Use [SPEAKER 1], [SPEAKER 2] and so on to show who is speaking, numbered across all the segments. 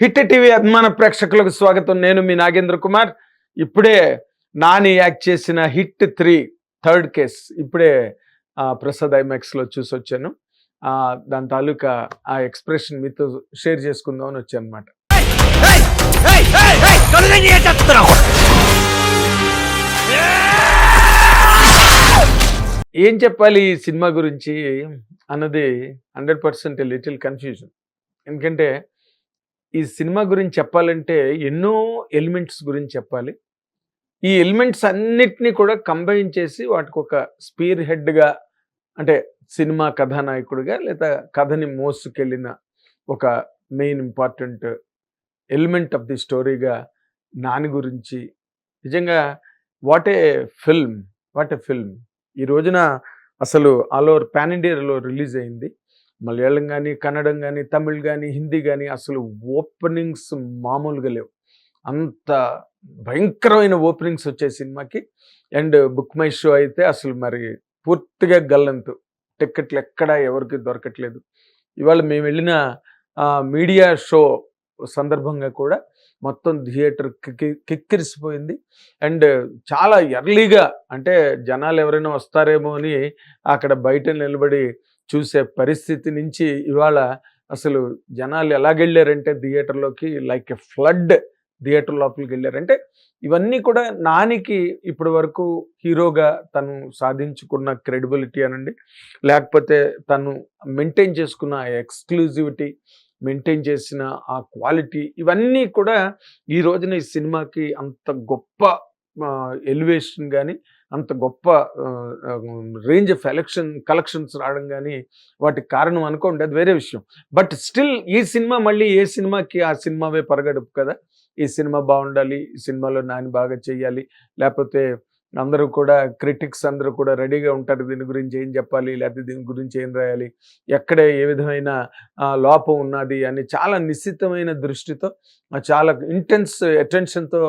[SPEAKER 1] Hit TV అభిమాన ప్రేక్షకులకు స్వాగతం. నేను మీ నాగేంద్ర కుమార్. ఇప్పుడే నాని యాక్ట్ చేసిన హిట్ త్రీ థర్డ్ కేస్. ఇప్పుడే ప్రసాద్ ఐమాక్స్లో చూసి వచ్చాను దాని తాలూకా ఆ ఎక్స్ప్రెషన్ మీతో షేర్ చేసుకుందాం అని వచ్చాను అనమాట ఏం చెప్పాలి ఈ సినిమా గురించి? అన్నది హండ్రెడ్ పర్సెంట్ లిటిల్ కన్ఫ్యూజన్. ఎందుకంటే ఈ సినిమా గురించి చెప్పాలంటే ఎన్నో ఎలిమెంట్స్ గురించి చెప్పాలి. ఈ ఎలిమెంట్స్ అన్నిటినీ కూడా కంబైన్ చేసి వాటికి ఒక స్పీర్ హెడ్గా అంటే సినిమా కథానాయకుడిగా లేదా కథని మోసుకెళ్ళిన ఒక main important element of the స్టోరీగా Nani గురించి. నిజంగా what a film what a film. ఈ రోజున అసలు ఆల్ ఓవర్ పాన్ ఇండియాలో రిలీజ్ అయింది. మలయాళం కానీ కన్నడం కానీ తమిళ్ కానీ హిందీ కానీ అసలు ఓపెనింగ్స్ మామూలుగా లేవు. అంత భయంకరమైన ఓపెనింగ్స్ వచ్చే సినిమాకి. అండ్ బుక్ మై షో అయితే అసలు మరి పూర్తిగా గల్లంతు. టిక్కెట్లు ఎక్కడా ఎవరికి దొరకట్లేదు. ఇవాళ మేము వెళ్ళిన మీడియా షో సందర్భంగా కూడా మొత్తం థియేటర్ కిక్కిరిసిపోయింది. అండ్ చాలా ఎర్లీగా అంటే జనాలు ఎవరైనా వస్తారేమో అని అక్కడ బయట నిలబడి చూసే పరిస్థితి నుంచి ఇవాళ అసలు జనాలు ఎలాగెళ్ళారంటే థియేటర్లోకి లైక్ ఎ ఫ్లడ్ థియేటర్ లోపలికి వెళ్ళారంటే ఇవన్నీ కూడా నానికి ఇప్పటి వరకు హీరోగా తను సాధించుకున్న క్రెడిబిలిటీ అనండి. లేకపోతే తను మెయింటైన్ చేసుకున్న ఎక్స్క్లూజివిటీ మెయింటైన్ చేసిన ఆ క్వాలిటీ ఇవన్నీ కూడా ఈ రోజున ఈ సినిమాకి అంత గొప్ప ఎలివేషన్ కానీ అంత గొప్ప రేంజ్ ఆఫ్ ఎలక్షన్ కలెక్షన్స్ రావడం కానీ వాటికి కారణం అనుకోండి అది వేరే విషయం. బట్ స్టిల్ ఈ సినిమా మళ్ళీ ఏ సినిమాకి ఆ సినిమావే పరగడుపు కదా. ఈ సినిమా బాగుండాలి ఈ సినిమాలో నాని బాగా చెయ్యాలి లేకపోతే అందరూ కూడా క్రిటిక్స్ అందరూ కూడా రెడీగా ఉంటారు. దీని గురించి ఏం చెప్పాలి? లేకపోతే దీని గురించి ఏం రాయాలి? ఎక్కడ ఏ విధమైన లోపం ఉన్నది అని చాలా నిశ్చితమైన దృష్టితో చాలా ఇంటెన్స్ అటెన్షన్తో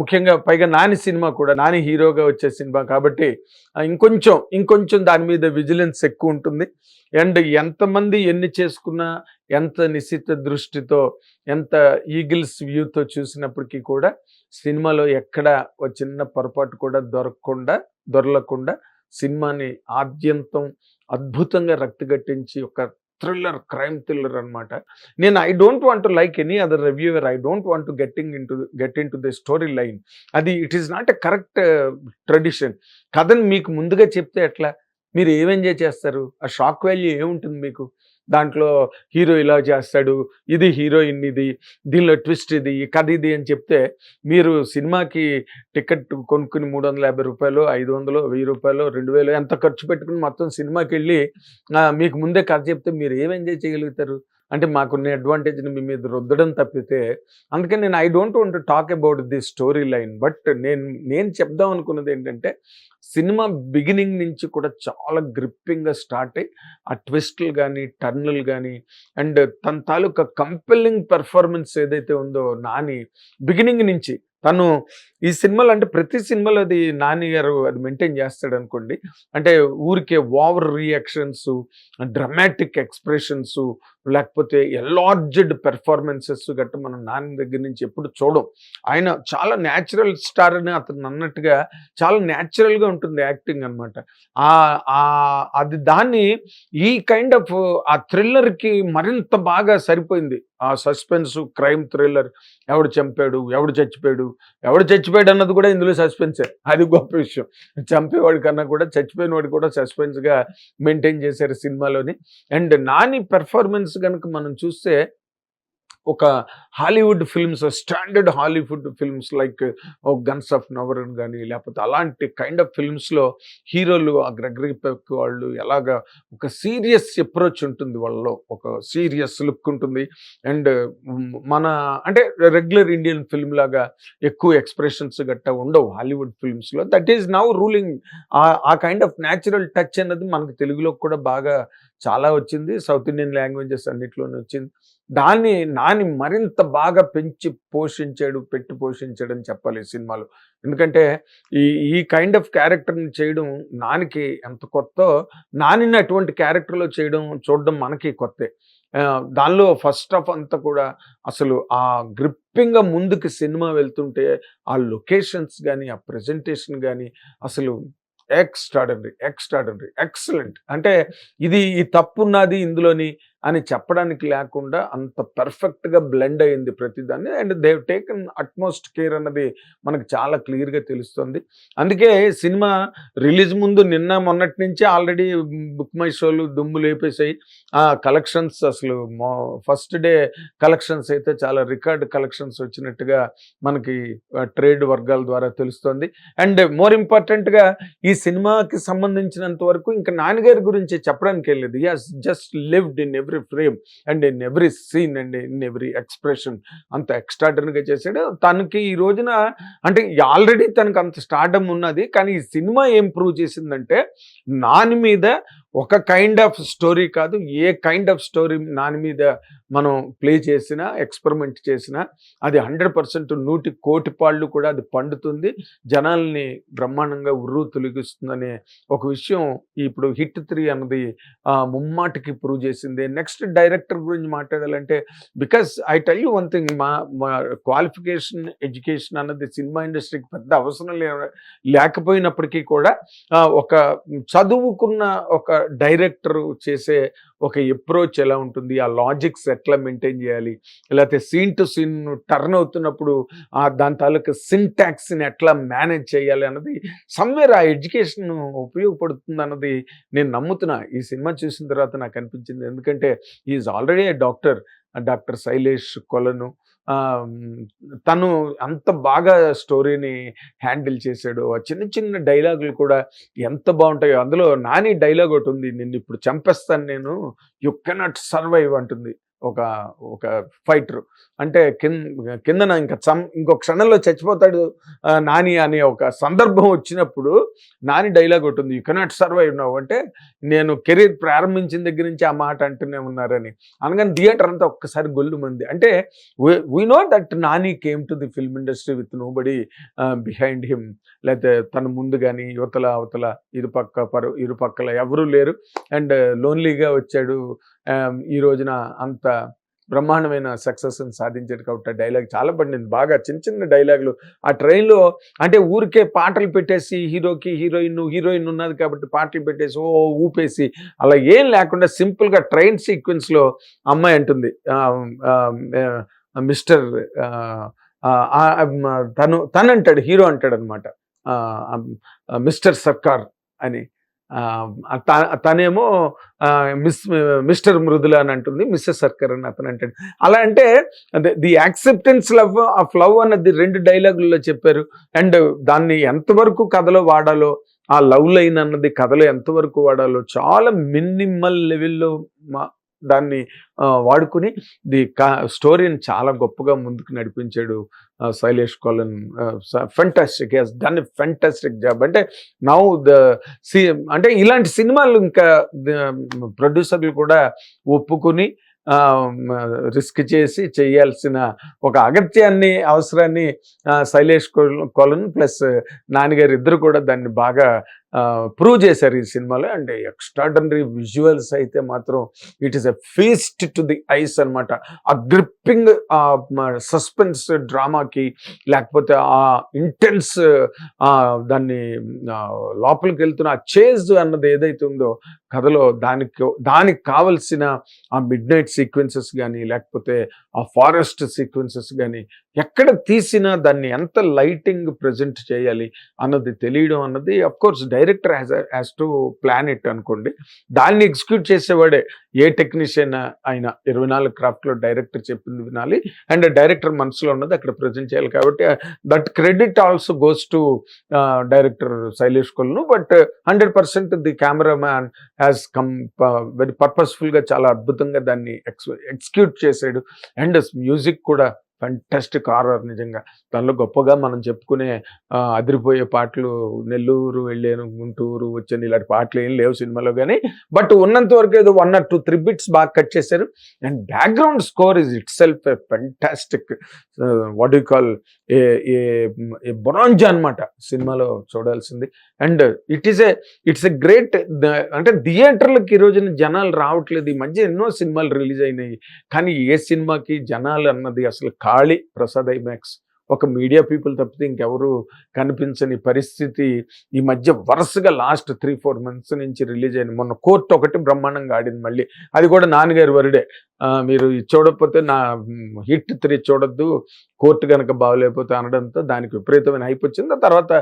[SPEAKER 1] ముఖ్యంగా పైగా నాని సినిమా కూడా నాని హీరోగా వచ్చే సినిమా కాబట్టి ఇంకొంచెం ఇంకొంచెం దాని మీద విజిలెన్స్ ఎక్కువ ఉంటుంది. అండ్ ఎంతమంది ఎన్ని చేసుకున్నా ఎంత నిశ్చిత దృష్టితో ఎంత ఈగిల్స్ వ్యూతో చూసినప్పటికీ కూడా సినిమాలో ఎక్కడ ఒక చిన్న పొరపాటు కూడా దొరకకుండా దొరలకుండా సినిమాని ఆద్యంతం అద్భుతంగా రక్తిగట్టించి ఒక థ్రిల్లర్ క్రైమ్ థ్రిల్లర్ అనమాట నేను I don't want like any other reviewer. I don't want getting in to get in to the story line. అది it is not a correct tradition. కథని మీకు ముందుగా చెప్తే ఎట్లా? మీరు ఏం ఎంజాయ్ చేస్తారు? ఆ షాక్ వాల్యూ ఏముంటుంది మీకు? దాంట్లో హీరో ఇలా చేస్తాడు ఇది హీరోయిన్ ఇది దీనిలో ట్విస్ట్ ఇది కథ ఇది అని చెప్తే మీరు సినిమాకి టికెట్ కొనుక్కుని మూడు వందల యాభై రూపాయలు ఐదు వందలు వెయ్యి రూపాయలు రెండు వేలు ఎంత ఖర్చు పెట్టుకుని మొత్తం సినిమాకి వెళ్ళి మీకు ముందే కథ చెప్తే మీరు ఏం ఎంజాయ్ చేయగలుగుతారు? అంటే మాకున్న అడ్వాంటేజ్ని మీ మీద రుద్దడం తప్పితే అందుకని నేను I don't want talk about the story line but నేను నేను చెప్దాం అనుకున్నది ఏంటంటే సినిమా బిగినింగ్ నుంచి కూడా చాలా గ్రిప్పింగ్గా స్టార్ట్ అయ్యి ఆ ట్విస్టులు కానీ టర్నులు కానీ అండ్ తన తాలూకా కంపెల్లింగ్ పెర్ఫార్మెన్స్ ఏదైతే ఉందో నాని బిగినింగ్ నుంచి తను ఈ సినిమాలు అంటే ప్రతి సినిమాలో అది నాని గారు అది మెయింటైన్ చేస్తాడు అనుకోండి అంటే ఊరికే ఓవర్ రియాక్షన్స్ డ్రమాటిక్ ఎక్స్ప్రెషన్స్ లేకపోతే ఎలార్జ్డ్ పెర్ఫార్మెన్సెస్ గట్ట మనం నాని దగ్గర నుంచి ఎప్పుడు చూడం. ఆయన చాలా న్యాచురల్ స్టార్ అని అతను అన్నట్టుగా చాలా న్యాచురల్గా ఉంటుంది యాక్టింగ్ అనమాట అది దాన్ని ఈ కైండ్ ఆఫ్ ఆ థ్రిల్లర్కి మరింత బాగా సరిపోయింది. ఆ సస్పెన్స్ క్రైమ్ థ్రిల్లర్ ఎవడు చంపాడు ఎవడు చచ్చిపోయాడు ఎవడు చచ్చిపోయాడు అన్నది కూడా ఇందులో సస్పెన్సే అది గొప్ప విషయం. చంపేవాడి కన్నా కూడా చచ్చిపోయిన వాడు కూడా సస్పెన్స్గా మెయింటైన్ చేశారు సినిమాలోని. అండ్ నాని పెర్ఫార్మెన్స్ కనుక మనం చూస్తే ఒక Hollywood films standard Hollywood films like guns of Navarone కానీ లేకపోతే అలాంటి కైండ్ ఆఫ్ ఫిల్మ్స్లో హీరోలు ఆ గ్రెగరీ పెక్ వాళ్ళు ఎలాగా ఒక సీరియస్ అప్రోచ్ ఉంటుంది వాళ్ళలో ఒక సీరియస్ లుక్ ఉంటుంది. అండ్ మన అంటే రెగ్యులర్ ఇండియన్ ఫిల్మ్ లాగా ఎక్కువ ఎక్స్ప్రెషన్స్ గట్టా ఉండవు Hollywood ఫిల్మ్స్లో that is now ruling a kind of natural touch అన్నది మనకు తెలుగులో కూడా బాగా చాలా వచ్చింది. సౌత్ ఇండియన్ లాంగ్వేజెస్ అన్నిట్లోనే వచ్చింది. దాన్ని నాని మరింత బాగా పెంచి పోషించాడు పెట్టి పోషించాడు అని చెప్పాలి సినిమాలో. ఎందుకంటే ఈ ఈ కైండ్ ఆఫ్ క్యారెక్టర్ని చేయడం నానికి ఎంత కొత్త నానిని అటువంటి క్యారెక్టర్లో చేయడం చూడడం మనకి కొత్తే. దానిలో ఫస్ట్ ఆఫ్ అంతా కూడా అసలు ఆ గ్రిప్పింగ్గా ముందుకు సినిమా వెళ్తుంటే ఆ లొకేషన్స్ కానీ ఆ ప్రజెంటేషన్ కానీ అసలు ఎక్స్ట్రాడనరీ ఎక్స్ట్రాడనరీ ఎక్సలెంట్ అంటే ఇది ఈ తప్పు ఉన్నది ఇందులోని అని చెప్పడానికి లేకుండా అంత పర్ఫెక్ట్గా బ్లెండ్ అయింది ప్రతిదాన్ని. And they've taken utmost care అన్నది మనకు చాలా క్లియర్గా తెలుస్తుంది. అందుకే సినిమా రిలీజ్ ముందు నిన్న మొన్నటి నుంచి ఆల్రెడీ బుక్ మై షోలు దుమ్ము లేపేసాయి. ఆ కలెక్షన్స్ అసలు ఫస్ట్ డే కలెక్షన్స్ అయితే చాలా రికార్డ్ కలెక్షన్స్ వచ్చినట్టుగా మనకి ట్రేడ్ వర్గాల ద్వారా తెలుస్తుంది. అండ్ మోర్ ఇంపార్టెంట్గా ఈ సినిమాకి సంబంధించినంత వరకు ఇంకా నాన్నగారి గురించి చెప్పడానికి వెళ్ళలేదు. Yes just lived in every frame and in every scene and in every expression అంత ఎక్స్ట్రాడనరీగా చేశాడు. తనకి ఈ రోజున అంటే ఆల్రెడీ తనకు అంత స్టార్డమ్ ఉన్నది. కానీ ఈ సినిమా ఏం ప్రూవ్ చేసిందంటే నాని మీద ఒక కైండ్ ఆఫ్ స్టోరీ కాదు a kind of story Nani మీద మనం ప్లే చేసినా ఎక్స్పెరిమెంట్ చేసినా అది హండ్రెడ్ పర్సెంట్ నూటి కోటి పాళ్ళు కూడా అది పండుతుంది. జనాల్ని బ్రహ్మాండంగా ఉర్రు తొలగిస్తుందనే ఒక విషయం ఇప్పుడు హిట్ త్రీ అన్నది ముమ్మాటికి ప్రూవ్ చేసింది. నెక్స్ట్ డైరెక్టర్ గురించి మాట్లాడాలంటే because I tell you one thing మా మా క్వాలిఫికేషన్ ఎడ్యుకేషన్ అన్నది సినిమా ఇండస్ట్రీకి పెద్ద అవసరం లేకపోయినప్పటికీ కూడా ఒక చదువుకున్న ఒక డైరెక్టర్ చేసే ఒక అప్రోచ్ ఎలా ఉంటుంది? ఆ లాజిక్స్ ఎట్లా మెయింటైన్ చేయాలి? లేకపోతే సీన్ టు సీన్ టర్న్ అవుతున్నప్పుడు ఆ దాని తాలూకు సింటాక్స్ని ఎట్లా మేనేజ్ చేయాలి అన్నది సమ్వేర్ ఆ ఎడ్యుకేషన్ ఉపయోగపడుతుంది అన్నది నేను నమ్ముతున్నా. ఈ సినిమా చూసిన తర్వాత నాకు అనిపించింది. ఎందుకంటే is already doctor doctor Shailesh Kolanu. తను అంత బాగా స్టోరీని హ్యాండిల్ చేశాడు. ఆ చిన్న చిన్న డైలాగులు కూడా ఎంత బాగుంటాయో అందులో నాని డైలాగ్ ఒకటి ఉంది నిన్ను ఇప్పుడు చంపేస్తాను నేను. యు కెనాట్ సర్వైవ్ అంటుంది. ఒక ఒక ఫైటర్ అంటే కింద కిందన ఇంకా చం ఇంకో క్షణంలో చచ్చిపోతాడు నాని అనే ఒక సందర్భం వచ్చినప్పుడు నాని డైలాగ్ ఉంటుంది యూ యు కెనాట్ సర్వైవ్ నవ్వు అంటే నేను కెరీర్ ప్రారంభించిన దగ్గర నుంచి ఆ మాట అంటూనే ఉన్నారని. అనగానే థియేటర్ అంతా ఒక్కసారి గొల్లు మంది. అంటే we know that Nani came to the film industry with nobody behind him లేకపోతే తన ముందు కానీ యువతల అవతల ఇరుపక్క పరు ఇరుపక్కల ఎవరూ లేరు. అండ్ లోన్లీగా వచ్చాడు. ఈ రోజున అంత బ్రహ్మాండమైన సక్సెస్ని సాధించాడు కాబట్టి ఆ డైలాగ్ చాలా పడింది. బాగా చిన్న చిన్న డైలాగులు ఆ ట్రైన్లో అంటే ఊరికే పాటలు పెట్టేసి హీరోకి హీరోయిన్ హీరోయిన్ ఉన్నది కాబట్టి పాటలు పెట్టేసి ఓ ఊపేసి అలా ఏం లేకుండా సింపుల్గా ట్రైన్ సీక్వెన్స్లో అమ్మాయి అంటుంది. మిస్టర్ తను తను అంటాడు హీరో అంటాడు అనమాట మిస్టర్ సర్కార్ అని. తనేమో మిస్ మిస్టర్ మృదుల అని అంటుంది మిస్టర్ సర్కర్ అని అతను అంటాడు. అలా అంటే the acceptance love of love అన్నది రెండు డైలాగుల్లో చెప్పారు. అండ్ దాన్ని ఎంతవరకు కథలో వాడాలో ఆ లవ్ లైన్ అన్నది కథలో ఎంతవరకు వాడాలో చాలా మినిమల్ లెవెల్లో మా దాన్ని వాడుకుని ది కా స్టోరీని చాలా గొప్పగా ముందుకు నడిపించాడు Shailesh Kolanu fantastic he's done fantastic job అంటే నౌ ద సి అంటే ఇలాంటి సినిమాలు ఇంకా ప్రొడ్యూసర్లు కూడా ఒప్పుకుని రిస్క్ చేసి చేయాల్సిన ఒక అగత్యాన్ని అవసరాన్ని శైలేష్ కోల్- కోలన్ ప్లస్ నాన్నగారు ఇద్దరు కూడా దాన్ని బాగా ప్రూవ్ చేశారు ఈ సినిమాలో. అండ్ ఎక్స్ట్రాడనరీ విజువల్స్ అయితే మాత్రం it is a feast to the eyes అన్నమాట. ఆ గ్రిప్పింగ్ సస్పెన్స్ డ్రామాకి లేకపోతే ఆ ఇంటెన్స్ దాన్ని లోపలికి వెళ్తున్న ఆ చేజ్ అన్నది ఏదైతే ఉందో కథలో దానికి దానికి కావలసిన ఆ మిడ్ నైట్ సీక్వెన్సెస్ కానీ లేకపోతే ఆ ఫారెస్ట్ సీక్వెన్సెస్ కానీ ఎక్కడ తీసినా దాన్ని ఎంత లైటింగ్ ప్రజెంట్ చేయాలి అన్నది తెలియడం అన్నది of course director has has to plan it అనుకోండి. దాన్ని ఎగ్జిక్యూట్ చేసేవాడే ఏ టెక్నీషియన్ అయినా ఇరవై నాలుగు క్రాఫ్ట్లో డైరెక్టర్ చెప్పింది వినాలి అండ్ డైరెక్టర్ మనసులో ఉన్నది అక్కడ ప్రజెంట్ చేయాలి కాబట్టి that credit also goes to director Shailesh Kolanu but hundred percent the camera man has come very పర్పస్ఫుల్గా చాలా అద్భుతంగా దాన్ని ఎక్స్ ఎగ్జిక్యూట్ చేశాడు అండ్ మ్యూజిక్ కూడా ఫంటాస్టిక్ హారర్ నిజంగా. దానిలో గొప్పగా మనం చెప్పుకునే అదిరిపోయే పాటలు నెల్లూరు వెళ్ళాను గుంటూరు వచ్చాను ఇలాంటి పాటలు ఏం లేవు సినిమాలో కానీ బట్ ఉన్నంత వరకు ఏదో one or two three bits బాగా కట్ చేశారు. And background score is itself a fantastic what you call a a అనమాట సినిమాలో చూడాల్సింది. And it is a it's a great అంటే థియేటర్లకు ఈ రోజున జనాలు రావట్లేదు. ఈ మధ్య ఎన్నో సినిమాలు రిలీజ్ అయినాయి. కానీ ఏ సినిమాకి జనాలు అన్నది అసలు ఖాళీ ప్రసాద్ ఐమాక్స్. ఒక మీడియా పీపుల్ తప్పితే ఇంకెవరు కనిపించని పరిస్థితి ఈ మధ్య వరుసగా లాస్ట్ త్రీ ఫోర్ మంత్స్ నుంచి రిలీజ్ అయింది. మొన్న కోర్ట్ ఒకటి బ్రహ్మాండంగా ఆడింది మళ్ళీ. అది కూడా నాన్నగారి వరుడే. మీరు ఇది చూడకపోతే నా హిట్ త్రీ చూడొద్దు కోర్టు కనుక బాగలేకపోతే అనడంతో దానికి విపరీతమైన హైప్ వచ్చింది. తర్వాత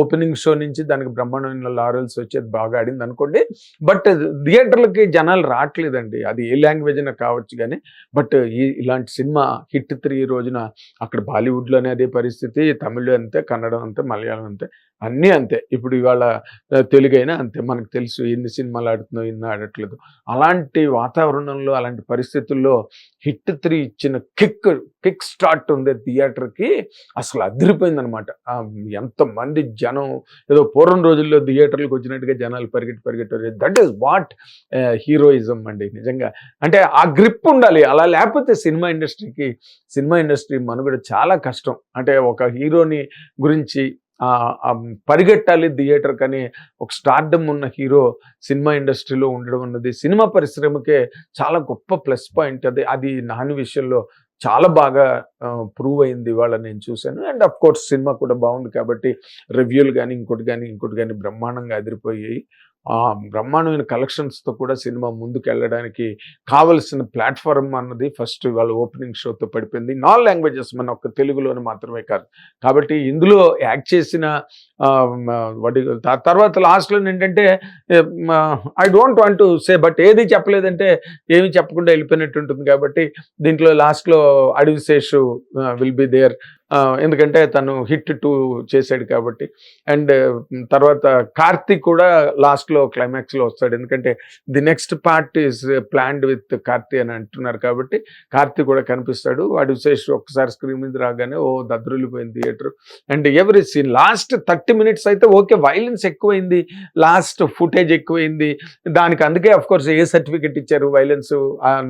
[SPEAKER 1] ఓపెనింగ్ షో నుంచి దానికి బ్రహ్మాండమైన లారల్స్ వచ్చేది బాగా ఆడింది అనుకోండి. బట్ థియేటర్లకి జనాలు రావట్లేదండి. అది ఏ లాంగ్వేజ్ అయినా కావచ్చు కానీ బట్ ఈ ఇలాంటి సినిమా హిట్ త్రీ రోజున అక్కడ బాలీవుడ్లోనే అదే పరిస్థితి తమిళ్ అంతే కన్నడం అంతే మలయాళం అంతే అన్నీ అంతే. ఇప్పుడు ఇవాళ తెలుగైనా అంతే. మనకు తెలుసు ఎన్ని సినిమాలు ఆడుతుందో ఎన్ని ఆడట్లేదు. అలాంటి వాతావరణంలో అలాంటి పరిస్థితి పరిస్థితుల్లో హిట్ త్రీ ఇచ్చిన కిక్ కిక్ స్టార్ట్ ఉంది థియేటర్కి అసలు అదిరిపోయిందనమాట. ఎంతమంది జనం ఏదో పూర్వం రోజుల్లో థియేటర్లకు వచ్చినట్టుగా జనాలు పరిగెట్టి పరిగెట్టారు దట్ ఈస్ వాట్ హీరోయిజం అండి నిజంగా. అంటే ఆ గ్రిప్ ఉండాలి. అలా లేకపోతే సినిమా ఇండస్ట్రీకి సినిమా ఇండస్ట్రీ మనుగడ చాలా కష్టం. అంటే ఒక హీరోని గురించి పరిగెట్టాలి థియేటర్ కానీ ఒక స్టార్డమ్ ఉన్న హీరో సినిమా ఇండస్ట్రీలో ఉండడం అన్నది సినిమా పరిశ్రమకే చాలా గొప్ప ప్లస్ పాయింట్. అది అది నాని విషయంలో చాలా బాగా ప్రూవ్ అయింది ఇవాళ నేను చూశాను. అండ్ అఫ్ కోర్స్ సినిమా కూడా బాగుంది కాబట్టి రివ్యూలు కానీ ఇంకోటి కానీ ఇంకోటి కానీ బ్రహ్మాండంగా అదిరిపోయాయి. బ్రహ్మాండమైన కలెక్షన్స్తో కూడా సినిమా ముందుకు వెళ్ళడానికి కావలసిన ప్లాట్ఫామ్ అన్నది ఫస్ట్ వాళ్ళ ఓపెనింగ్ షోతో పడిపోయింది. నాన్ లాంగ్వేజెస్ మన ఒక్క తెలుగులోని మాత్రమే కాదు. కాబట్టి ఇందులో యాక్ట్ చేసిన వాటి తర్వాత లాస్ట్లో ఏంటంటే I don't want to say but ఏది చెప్పలేదంటే ఏమి చెప్పకుండా వెళ్ళిపోయినట్టు ఉంటుంది కాబట్టి దీంట్లో లాస్ట్లో అడివిశేషు విల్ బి దేర్ ఎందుకంటే తను హిట్ టూ చేశాడు కాబట్టి. అండ్ తర్వాత కార్తిక్ కూడా లాస్ట్లో క్లైమాక్స్లో వస్తాడు. ఎందుకంటే the next part is planned with Karthi అని అంటున్నారు కాబట్టి కార్తీ కూడా కనిపిస్తాడు. వాడు విశేష్ ఒక్కసారి స్క్రీన్ మీద రాగానే ఓ దద్రులిపోయింది theatre. And every scene? Last thirty minutes అయితే ఓకే వైలెన్స్ ఎక్కువైంది. లాస్ట్ ఫుటేజ్ ఎక్కువైంది. దానికి అందుకే కోర్స్ ఏ సర్టిఫికెట్ ఇచ్చారు వైలెన్స్?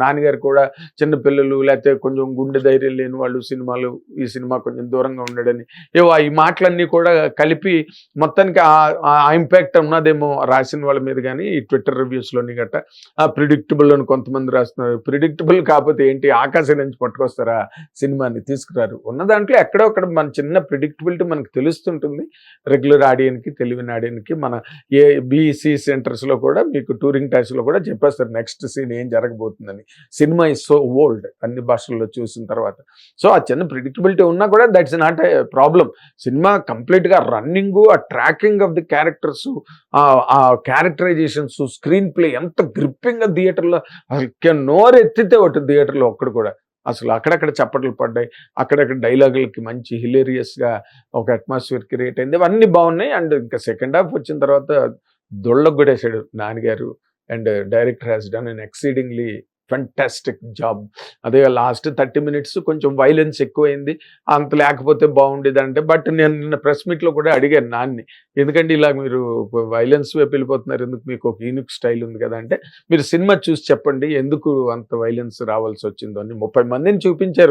[SPEAKER 1] నాన్నగారు కూడా చిన్న పిల్లలు లేకపోతే కొంచెం గుండె ధైర్యం లేని వాళ్ళు సినిమాలు ఈ సినిమా కొంచెం దూరంగా ఉండడని ఏవో ఈ మాటలన్నీ కూడా కలిపి మొత్తానికి ఆ- ఆ ఇంపాక్ట్ ఉన్నదేమో రాసిన వాళ్ళ మీద కానీ ఈ ట్విట్టర్ రివ్యూస్లోని గట్ట. ఆ ప్రిడిక్టబుల్ అని కొంతమంది రాస్తున్నారు. ప్రిడిక్టబుల్ కాకపోతే ఏంటి? ఆకాశం నుంచి పట్టుకొస్తారా సినిమాని తీసుకురారు? ఉన్న దాంట్లో ఎక్కడో అక్కడ మన చిన్న ప్రిడిక్టబిలిటీ మనకు తెలుస్తుంటుంది. రెగ్యులర్ ఆడియన్కి తెలివిన ఆడియన్కి మన ఏ బీసీ సెంటర్స్లో కూడా మీకు టూరింగ్ ట్యాక్స్లో కూడా చెప్పేస్తారు నెక్స్ట్ సీన్ ఏం జరగబోతుందని. సినిమా ఇస్ సో ఓల్డ్ అన్ని భాషల్లో చూసిన తర్వాత. సో ఆ చిన్న ప్రిడిక్టబిలిటీ ఉన్నా కూడా దట్స్ నాట్ ఏ ప్రాబ్లం సినిమా కంప్లీట్గా రన్నింగ్ ఆ ట్రాకింగ్ ఆఫ్ ది క్యారెక్టర్స్ ఆ క్యారెక్టరైజేషన్స్ స్క్రీన్ ప్లే ఎంత గ్రిప్పింగ్ థియేటర్లో అసలు కే- ఎత్తితే ఒకటి థియేటర్లో ఒక్కడు కూడా. అసలు అక్కడక్కడ చప్పట్లు పడ్డాయి అక్కడక్కడ డైలాగులకి మంచి హిలేరియస్గా ఒక అట్మాస్ఫియర్ క్రియేట్ అయింది. ఇవన్నీ బాగున్నాయి. అండ్ ఇంకా సెకండ్ హాఫ్ వచ్చిన తర్వాత దొళ్ళకు కూడా వేసాడు నాన్నగారు. And director has done and exceedingly fantastic job అదే లాస్ట్ థర్టీ మినిట్స్ కొంచెం వైలెన్స్ ఎక్కువైంది. అంత లేకపోతే బాగుండేది అంటే బట్ నేను నిన్న ప్రెస్ మీట్లో కూడా అడిగాను నాన్ని. ఎందుకంటే ఇలా మీరు వైలెన్స్ వైపు వెళ్ళిపోతున్నారు ఎందుకు మీకు ఒక యూనిక్ స్టైల్ ఉంది కదా అంటే మీరు సినిమా చూసి చెప్పండి ఎందుకు అంత వైలెన్స్ రావాల్సి వచ్చిందో అని ముప్పై మందిని చూపించారు.